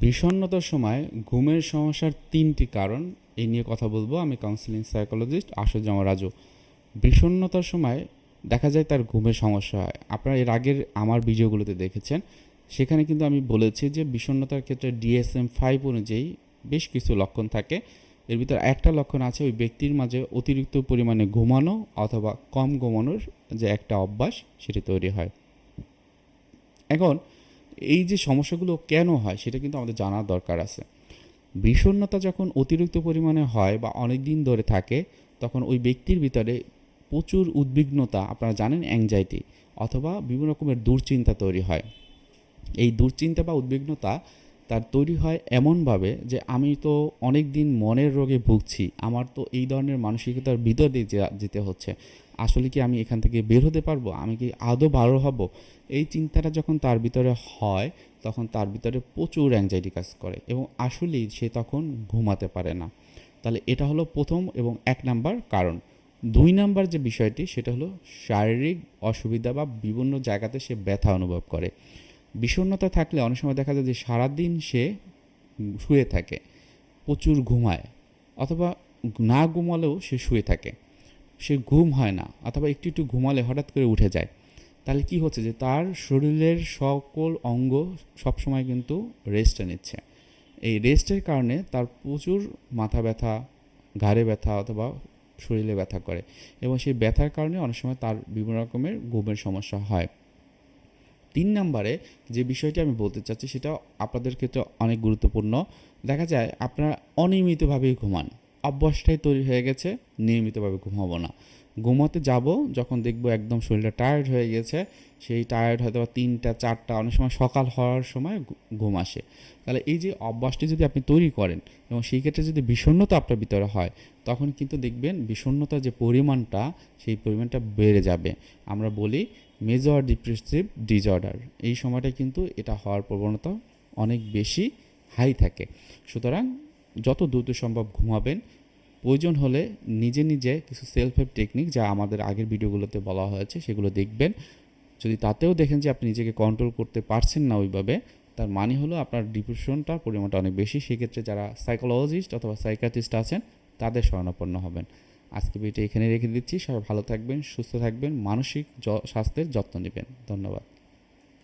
বিষণ্ণতার সময় ঘুমের সমস্যার তিনটি কারণ এই নিয়ে কথা বলব। আমি কাউন্সিলিং সাইকোলজিস্ট আশুজামা রাজু। বিষণ্ণতার সময় দেখা যায় তার ঘুমের সমস্যা হয়। আপনারা এর আগের আমার ভিডিওগুলোতে দেখেছেন। সেখানে কিন্তু আমি বলেছি যে বিষণ্ণতার ক্ষেত্রে ডিএসএম ফাইভ অনুযায়ী বেশ কিছু লক্ষণ থাকে। এর ভিতর একটা লক্ষণ আছে, ওই ব্যক্তির মাঝে অতিরিক্ত পরিমাণে ঘুমানো অথবা কম ঘুমানোর যে একটা অভ্যাস সেটি তৈরি হয়। এখন এই যে সমস্যাগুলো কেন হয়, সেটা কিন্তু আমাদের জানার দরকার আছে। বিষণ্ণতা যখন অতিরিক্ত পরিমাণে হয় বা অনেক দিন ধরে থাকে, তখন ওই ব্যক্তির ভিতরে প্রচুর উদ্বিগ্নতা, আপনারা জানেন অ্যাংজাইটি অথবা বিভিন্ন রকমের দুশ্চিন্তা তৈরি হয়। এই দুশ্চিন্তা বা উদ্বিগ্নতা তার তৈরি হয় এমনভাবে যে আমি তো অনেক দিন মনের রোগে ভুগছি, আমার তো এই ধরনের মানসিকতার ভিতর দিয়ে যেতে হচ্ছে। আসলে কি আমি এখান থেকে বের হতে পারব? আমি কি আদৌ ভালো হব? এই চিন্তাটা যখন তার ভিতরে হয়, তখন তার ভিতরে প্রচুর অ্যাংজাইটি কাজ করে এবং আসলেই সে তখন ঘুমাতে পারে না। তাহলে এটা হলো প্রথম এবং এক নাম্বার কারণ। দুই নাম্বার যে বিষয়টি, সেটা হলো শারীরিক অসুবিধা বা বিভিন্ন জায়গাতে সে ব্যথা অনুভব করে। বিষণ্ণতা থাকলে অনেক সময় দেখা যায় যে সারাদিন সে শুয়ে থাকে, প্রচুর ঘুমায় অথবা না ঘুমালেও সে শুয়ে থাকে। সে ঘুম হয় না অথবা একটু একটু ঘুমালে হঠাৎ করে উঠে যায়। তাহলে কি হচ্ছে যে তার শরীরের সকল অঙ্গ সবসময় কিন্তু রেস্টে নিচ্ছে। এই রেস্টের কারণে তার প্রচুর মাথা ব্যথা, ঘাড়ে ব্যথা অথবা শরীরে ব্যথা করে এবং সেই ব্যথার কারণে অনেক সময় তার বিভিন্ন রকমের ঘুমের সমস্যা হয়। তিন নম্বরে যে বিষয়টি আমি বলতে চাচ্ছি সেটা আপনাদের ক্ষেত্রে অনেক গুরুত্বপূর্ণ। দেখা যায় আপনারা অনিয়মিতভাবেই ঘুমান। অভ্যাসটাই তৈরি হয়ে গেছে, নিয়মিতভাবে ঘুমাবো না। ঘুমাতে যাব, যখন দেখব একদম শরীরটা টায়ার্ড হয়ে গেছে সেই টায়ার্ড হয়তো বা তিনটা, চারটা, অনেক সময় সকাল হওয়ার সময় ঘুম আসে। তাহলে এই যে অভ্যাসটি যদি আপনি তৈরি করেন এবং সেই ক্ষেত্রে যদি বিষণ্ণতা আপনার ভিতরে হয়, তখন কিন্তু দেখবেন বিষণ্ণতার যে পরিমাণটা, সেই পরিমাণটা বেড়ে যাবে। আমরা বলি মেজর ডিপ্রেসিভ ডিজঅর্ডার এই সময়টা কিন্তু এটা হওয়ার প্রবণতা অনেক বেশি হাই থাকে। সুতরাং যত দ্রুত সম্ভব ঘুমাবেন। প্রয়োজন হলে নিজে নিজে কিছু সেলফ হেল্প টেকনিক যা আমাদের আগের ভিডিওগুলোতে বলা হয়েছে সেগুলো দেখবেন। যদি তাতেও দেখেন যে আপনি নিজেকে কন্ট্রোল করতে পারছেন না ওইভাবে, তার মানে হলো আপনার ডিপ্রেশনটার পরিমাণটা অনেক বেশি। সেক্ষেত্রে যারা সাইকোলজিস্ট অথবা সাইকাট্রিস্ট আছেন, তাদের শরণাপন্ন হবেন। আজকে ভিডিও এখানে রেখে দিচ্ছি। সবাই ভালো থাকবেন, সুস্থ থাকবেন, মানসিক স্বাস্থ্যের যত্ন নেবেন। ধন্যবাদ।